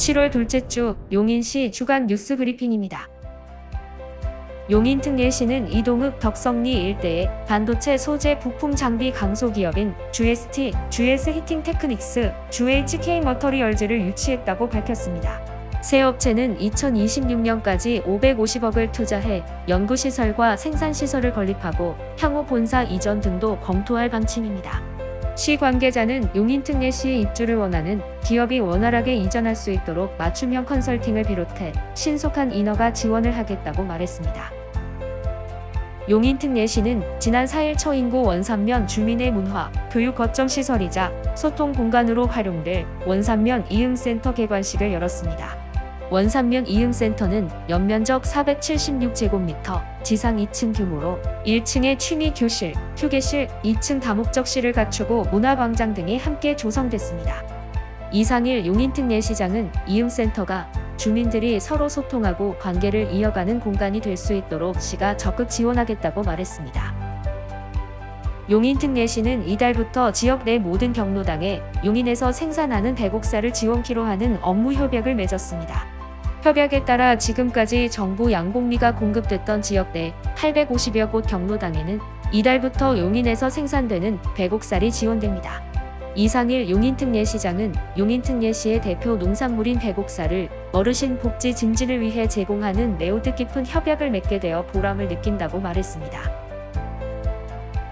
7월 둘째 주 용인시 주간 뉴스 브리핑입니다. 용인 특례시는 이동읍 덕성리 일대에 반도체 소재 부품 장비 강소 기업인 GST, GS 히팅 테크닉스, GHK 머터리얼즈를 유치했다고 밝혔습니다. 새 업체는 2026년까지 550억을 투자해 연구시설과 생산시설을 건립하고 향후 본사 이전 등도 검토할 방침입니다. 시 관계자는 용인특례시에 입주를 원하는 기업이 원활하게 이전할 수 있도록 맞춤형 컨설팅을 비롯해 신속한 인허가 지원을 하겠다고 말했습니다. 용인특례시는 지난 4일 처인구 원산면 주민의 문화, 교육 거점 시설이자 소통 공간으로 활용될 원산면 이음센터 개관식을 열었습니다. 원산면 이음센터는 연면적 476제곱미터, 지상 2층 규모로 1층에 취미 교실, 휴게실, 2층 다목적실을 갖추고 문화광장 등이 함께 조성됐습니다. 이상일 용인특례 시장은 이음센터가 주민들이 서로 소통하고 관계를 이어가는 공간이 될 수 있도록 시가 적극 지원하겠다고 말했습니다. 용인특례시는 이달부터 지역 내 모든 경로당에 용인에서 생산하는 배곡사를 지원키로 하는 업무 협약을 맺었습니다. 협약에 따라 지금까지 정부 양봉미가 공급됐던 지역 내 850여 곳 경로당에는 이달부터 용인에서 생산되는 배곡살이 지원됩니다. 이상일 용인특례시장은 용인특례시의 대표 농산물인 배곡살을 어르신 복지 증진을 위해 제공하는 매우 뜻깊은 협약을 맺게 되어 보람을 느낀다고 말했습니다.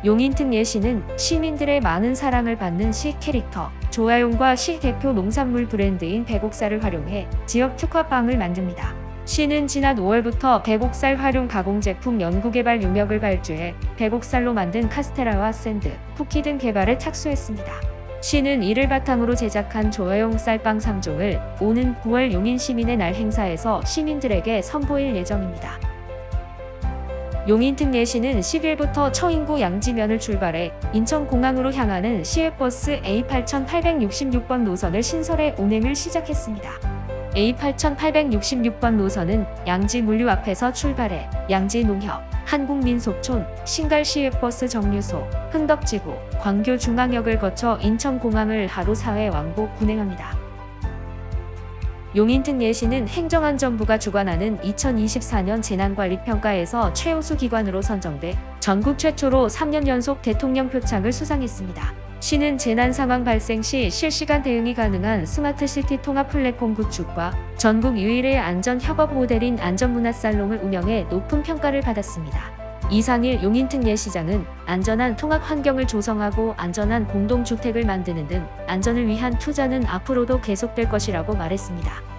용인특례시는 시민들의 많은 사랑을 받는 시 캐릭터 조아용과 시 대표 농산물 브랜드인 배곡살을 활용해 지역 특화빵을 만듭니다. 시는 지난 5월부터 배곡살 활용 가공 제품 연구개발 용역을 발주해 배곡살로 만든 카스테라와 샌드, 쿠키 등 개발에 착수했습니다. 시는 이를 바탕으로 제작한 조아용 쌀빵 3종을 오는 9월 용인 시민의 날 행사에서 시민들에게 선보일 예정입니다. 용인특례시는 10일부터 처인구 양지면을 출발해 인천공항으로 향하는 시외버스 A8866번 노선을 신설해 운행을 시작했습니다. A8866번 노선은 양지 물류 앞에서 출발해 양지 농협, 한국민속촌, 신갈시외버스 정류소, 흥덕지구, 광교 중앙역을 거쳐 인천공항을 하루 4회 왕복 운행합니다. 용인특례시는 행정안전부가 주관하는 2024년 재난관리평가에서 최우수 기관으로 선정돼 전국 최초로 3년 연속 대통령 표창을 수상했습니다. 시는 재난 상황 발생 시 실시간 대응이 가능한 스마트 시티 통합 플랫폼 구축과 전국 유일의 안전 협업 모델인 안전문화 살롱을 운영해 높은 평가를 받았습니다. 이상일 용인특례시장은 안전한 통합 환경을 조성하고 안전한 공동주택을 만드는 등 안전을 위한 투자는 앞으로도 계속될 것이라고 말했습니다.